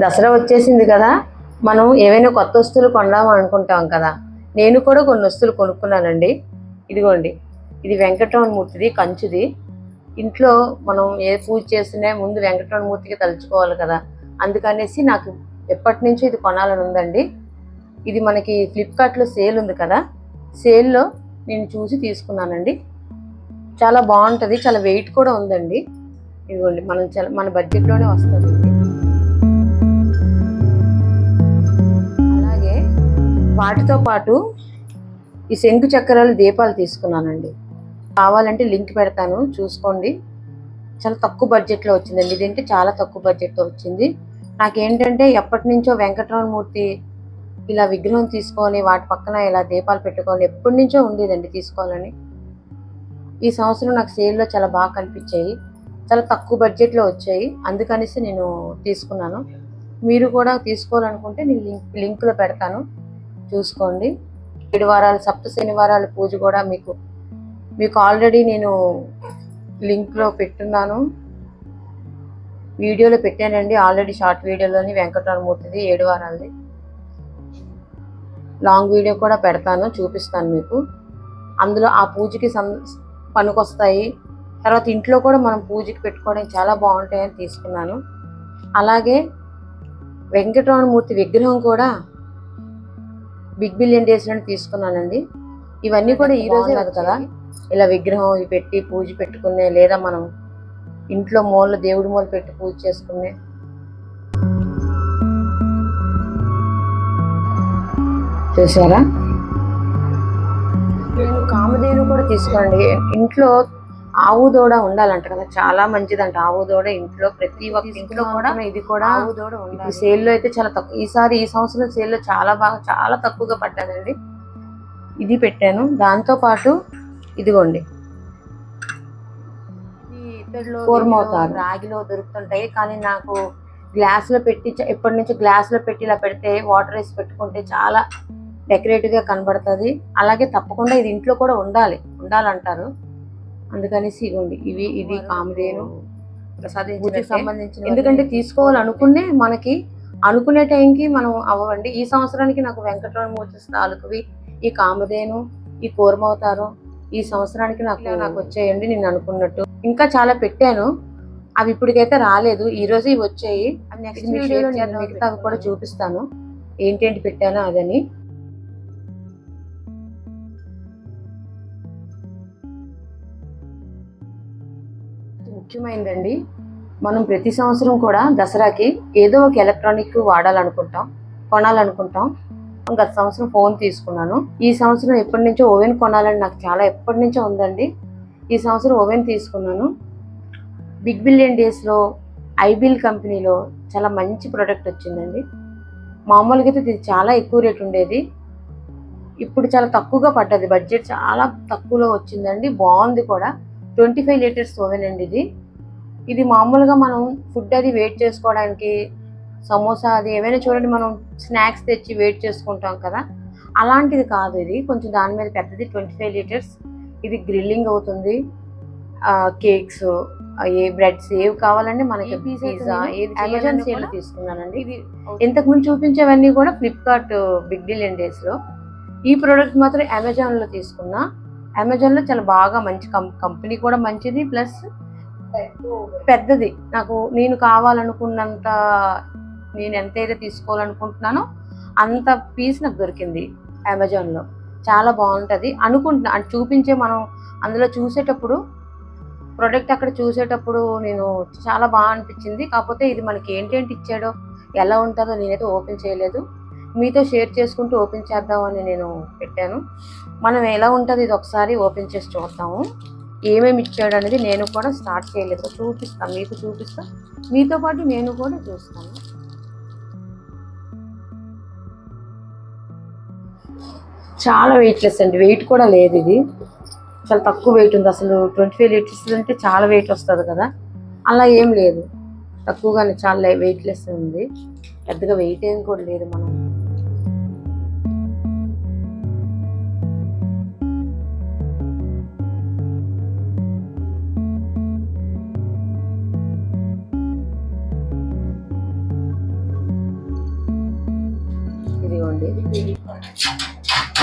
దసరా వచ్చేసింది కదా మనం ఏవైనా కొత్త వస్తువులు కొందాం అనుకుంటాం కదా. నేను కూడా కొన్ని వస్తువులు కొనుక్కున్నానండి. ఇదిగోండి ఇది వెంకటరమణమూర్తిది కంచుది. ఇంట్లో మనం ఏ పూజ చేసినా ముందు వెంకటరమణమూర్తికి తలుచుకోవాలి కదా. అందుకనేసి నాకు ఎప్పటి నుంచో ఇది కొనాలని ఉందండి. ఇది మనకి ఫ్లిప్కార్ట్లో సేల్ ఉంది కదా. సేల్లో నేను చూసి తీసుకున్నానండి. చాలా బాగుంటుంది చాలా వెయిట్ కూడా ఉందండి. ఇదిగోండి మనం చాలా మన బడ్జెట్లోనే వస్తుంది. వాటితో పాటు ఈ శంకు చక్రాలు దీపాలు తీసుకున్నానండి. కావాలంటే లింక్ పెడతాను చూసుకోండి. చాలా తక్కువ బడ్జెట్లో వచ్చిందండి. ఇదేంటి చాలా తక్కువ బడ్జెట్లో వచ్చింది. నాకేంటంటే ఎప్పటి నుంచో వెంకటరమణ మూర్తి ఇలా విగ్రహం తీసుకొని వాటి పక్కన ఇలా దీపాలు పెట్టుకొని ఎప్పటి నుంచో ఉండేదండి తీసుకోవాలని. ఈ సంవత్సరం నాకు సేల్లో చాలా బాగా కనిపించాయి. చాలా తక్కువ బడ్జెట్లో వచ్చాయి. అందుకనేసి నేను తీసుకున్నాను. మీరు కూడా తీసుకోవాలనుకుంటే నేను లింక్ లింక్లో పెడతాను. చూసుకోండి. ఏడు వారాలు సప్త శనివారాల పూజ కూడా మీకు మీకు ఆల్రెడీ నేను లింక్లో పెట్టున్నాను. వీడియోలో పెట్టానండి ఆల్రెడీ షార్ట్ వీడియోలోని వెంకటరామూర్తిది ఏడు వారాలది లాంగ్ వీడియో కూడా పెడతాను చూపిస్తాను మీకు. అందులో ఆ పూజకి సం పనికొస్తాయి. తర్వాత ఇంట్లో కూడా మనం పూజకి పెట్టుకోవడానికి చాలా బాగుంటాయని తీసుకున్నాను. అలాగే వెంకటరామూర్తి విగ్రహం కూడా బిగ్ బిలియన్ డేస్ నుండి తీసుకున్నానండి. ఇవన్నీ కూడా ఈ రోజే కాదు కదా? ఇలా విగ్రహం పెట్టి పూజ పెట్టుకునే లేదా మనం ఇంట్లో మూల దేవుడి మూల పెట్టి పూజ చేసుకునే. చూసారా? నేను కామధేను కూడా తీసుకోండి ఇంట్లో ఆవు దూడ ఉండాలంట కదా చాలా మంచిదంట. ఆవు దూడ ఇంట్లో ప్రతి ఒక్క ఇంట్లో కూడా ఇది కూడా ఆవు దూడ ఈ సేల్లో అయితే చాలా తక్కువ ఈసారి ఈ సంవత్సరం సేల్లో చాలా బాగా చాలా తక్కువగా పడ్డదండి. ఇది పెట్టాను. దాంతో పాటు ఇదిగోండి. కూరమవుతారు రాగిలో దొరుకుతుంటాయి. కానీ నాకు గ్లాస్లో పెట్టి ఎప్పటి నుంచి గ్లాస్లో పెట్టి ఇలా పెడితే వాటర్ వేసి పెట్టుకుంటే చాలా డెకరేటివ్గా కనబడుతుంది. అలాగే తప్పకుండా ఇది ఇంట్లో కూడా ఉండాలి. ఉండాలంటారు. అందుకనేసి ఇవ్వండి ఇవి ఇది కామధేను పూజకి సంబంధించిన ఎందుకంటే తీసుకోవాలనుకునే మనకి అనుకునే టైంకి మనం అవ్వండి. ఈ సంవత్సరానికి నాకు వెంకటరమణ మూర్తి తాలూకువి ఈ కామధేను ఈ కూరమవుతారు ఈ సంవత్సరానికి నాకు నాకు వచ్చాయండి నేను అనుకున్నట్టు. ఇంకా చాలా పెట్టాను. అవి ఇప్పటికైతే రాలేదు. ఈ రోజు ఇవి వచ్చాయి. అవి నెక్స్ట్ వీడియోలో నేను మిగతా కూడా చూపిస్తాను. ఏంటేంటి పెట్టానో అదని. ముఖ్యమైనదండి మనం ప్రతి సంవత్సరం కూడా దసరాకి ఏదో ఒక ఎలక్ట్రానిక్ వాడాలనుకుంటాం కొనాలనుకుంటాం. గత సంవత్సరం ఫోన్ తీసుకున్నాను. ఈ సంవత్సరం ఎప్పటి నుంచో ఓవెన్ కొనాలని నాకు చాలా ఎప్పటి నుంచో ఉందండి. ఈ సంవత్సరం ఓవెన్ తీసుకున్నాను. బిగ్ బిలియన్ డేస్లో ఐబిల్ కంపెనీలో చాలా మంచి ప్రోడక్ట్ వచ్చిందండి. మామూలుగా అయితే ఇది చాలా ఎక్కువ రేట్ ఉండేది. ఇప్పుడు చాలా తక్కువగా పడ్డది. బడ్జెట్ చాలా తక్కువలో వచ్చిందండి. బాగుంది కూడా. ట్వంటీ ఫైవ్ లీటర్స్ ఓవెన్ అండి ఇది. ఇది మామూలుగా మనం ఫుడ్ అది వెయిట్ చేసుకోవడానికి సమోసా అది ఏమైనా చూడండి మనం స్నాక్స్ తెచ్చి వెయిట్ చేసుకుంటాం కదా. అలాంటిది కాదు ఇది. కొంచెం దాని మీద పెద్దది ట్వంటీ ఫైవ్ లీటర్స్. ఇది గ్రిల్లింగ్ అవుతుంది. కేక్స్ ఏ బ్రెడ్స్ ఏవి కావాలంటే మనకి పిజ్జా ఏది అమెజాన్ సేల్ తీసుకున్నానండి. ఇది ఇంతకు ముందు చూపించేవన్నీ కూడా ఫ్లిప్కార్ట్ బిగ్ డిలియన్ డేస్లో. ఈ ప్రోడక్ట్ మాత్రం అమెజాన్లో తీసుకున్నా. అమెజాన్లో చాలా బాగా మంచి కంపెనీ కూడా మంచిది ప్లస్ పెద్దది. నాకు నేను కావాలనుకున్నంత నేను ఎంతైతే తీసుకోవాలనుకుంటున్నానో అంత పీస్ నాకు దొరికింది అమెజాన్లో. చాలా బాగుంటుంది. అనుకుంటున్నా అది చూపించే మనం అందులో చూసేటప్పుడు ప్రోడక్ట్ అక్కడ చూసేటప్పుడు నేను చాలా బాగా అనిపించింది. కాకపోతే ఇది మనకి ఏంటేంటి ఇచ్చాడో ఎలా ఉంటుందో నేనైతే ఓపెన్ చేయలేదు. మీతో షేర్ చేసుకుంటూ ఓపెన్ చేద్దామని నేను పెట్టాను. మనం ఎలా ఉంటుంది ఇది ఒకసారి ఓపెన్ చేసి చూద్దాము. ఏమేమి ఇచ్చాడు అనేది నేను కూడా స్టార్ట్ చేయలేదు. చూపిస్తాను మీకు చూపిస్తా. మీతో పాటు నేను కూడా చూస్తాను. చాలా వెయిట్లెస్ అండి. వెయిట్ కూడా లేదు ఇది. చాలా తక్కువ వెయిట్ ఉంది. అసలు ట్వంటీ ఫైవ్ లీటర్స్ అంటే చాలా వెయిట్ వస్తుంది కదా. అలా ఏం లేదు. తక్కువగానే చాలా వెయిట్లెస్ ఉంది. పెద్దగా వెయిట్ ఏం కూడా లేదు మనం.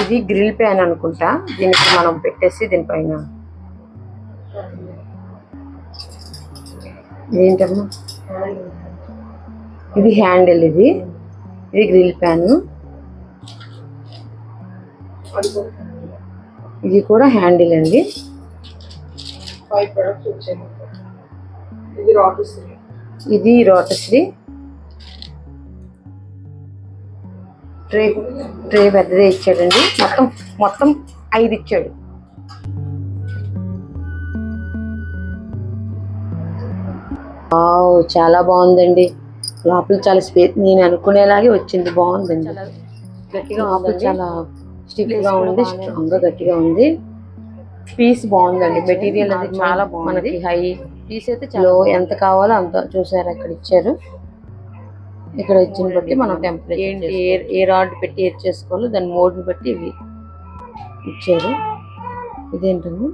ఇది గ్రిల్ ప్యాన్ అనుకుంటా. దీనికి మనం పెట్టేసి దీనిపైన ఏంటమ్మా ఇది హ్యాండిల్ ఇది. ఇది గ్రిల్ ప్యాన్. ఇది కూడా హ్యాండిల్ అండి. ఇది రాటిస్ ఇది రోటశ్రీ. ట్రే ట్రే పెద్దదే ఇచ్చాడండి. మొత్తం మొత్తం ఐదు ఇచ్చాడు. చాలా బాగుందండి. లోపల చాలా స్పేస్ నేను అనుకునేలాగే వచ్చింది. బాగుందండి. గట్టిగా లోపల చాలా స్టిఫ్గా ఉంది స్ట్రాంగ్గా గట్టిగా ఉంది. పీస్ బాగుందండి. మెటీరియల్ అది చాలా బాగుంది. హై. పీస్ అయితే చాలా ఎంత కావాలో అంత చూసారు అక్కడ ఇచ్చారు. ఇక్కడ ఇచ్చిన బట్టి మనం టెంపరేచర్ ఏంటి ఏ ఏ రాడ్ పెట్టి ఏది చేసుకోవాలో దాని మోడ్ని బట్టి ఇవి ఇచ్చారు. ఇదేంటండి?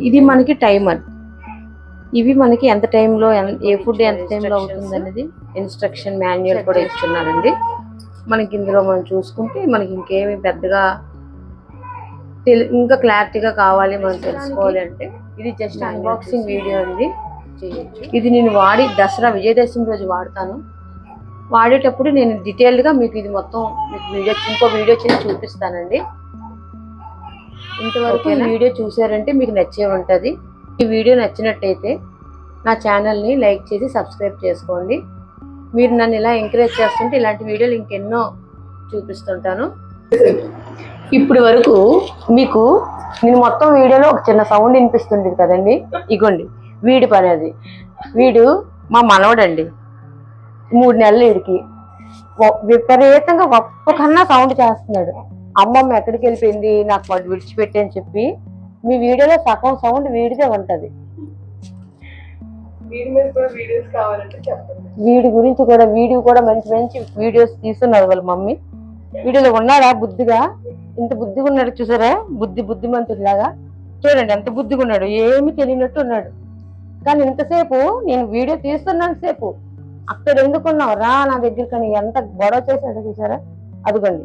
ఇది మనకి టైమర్ ఇవి మనకి ఎంత టైంలో ఏ ఫుడ్ ఎంత టైంలో అవుతుంది అనేది ఇన్స్ట్రక్షన్ మాన్యువల్ కూడా ఇస్తున్నారండి. మనకి ఇందులో మనం చూసుకుంటే మనకి ఇంకేమి పెద్దగా తెలి- ఇంకా క్లారిటీగా కావాలి మనం తెలుసుకోవాలి అంటే ఇది జస్ట్ అన్బాక్సింగ్ వీడియో అండి. ఇది నేను వాడి దసరా విజయదశమి రోజు వాడతాను. వాడేటప్పుడు నేను డీటెయిల్డ్గా మీకు ఇది మొత్తం మీకు వీడియో ఇంకో వీడియో చేసి చూపిస్తానండి. ఇంతవరకు ఈ వీడియో చూసారంటే మీకు నచ్చే ఉంటుంది. ఈ వీడియో నచ్చినట్టయితే నా ఛానల్ని లైక్ చేసి సబ్స్క్రైబ్ చేసుకోండి. మీరు నన్ను ఇలా ఎంకరేజ్ చేస్తుంటే ఇలాంటి వీడియోలు ఇంకెన్నో చూపిస్తుంటాను. ఇప్పటి వరకు మీకు నేను మొత్తం వీడియోలో ఒక చిన్న సౌండ్ వినిపిస్తుంది కదండి? ఇగోండి. వీడి పని అది. వీడు మా మనవడండి. మూడు నెలలు వీడికి. విపరీతంగా ఒక్కకన్నా సౌండ్ చేస్తున్నాడు. అమ్మమ్మ ఎక్కడికి వెళ్ళిపోయింది? నాకు వాడు విడిచిపెట్టి అని చెప్పి మీ వీడియోలో సగం సౌండ్ వీడిదే ఉంటది. వీడి గురించి కూడా వీడియో కూడా మంచి మంచి వీడియోస్ తీస్తున్నారు వాళ్ళ మమ్మీ. వీడియోలో ఉన్నాడా బుద్ధిగా? ఇంత బుద్ధిగా ఉన్నాడు చూసారా? బుద్ధి బుద్ధిమంతుడిలాగా. చూడండి ఎంత బుద్ధిగా ఉన్నాడు ఏమీ తెలియనట్టు ఉన్నాడు. కానీ ఇంతసేపు నేను వీడియో తీస్తున్నంత సేపు. అక్కడ ఎందుకున్నావు? రా నా దగ్గరికి ఎంత గొడవ చేశాడో చూసారా? అదిగోండి.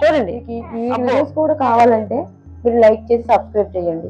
చూడండి. ఈ వీడియోస్ కూడా కావాలంటే మీరు లైక్ చేసి సబ్స్క్రైబ్ చేయండి.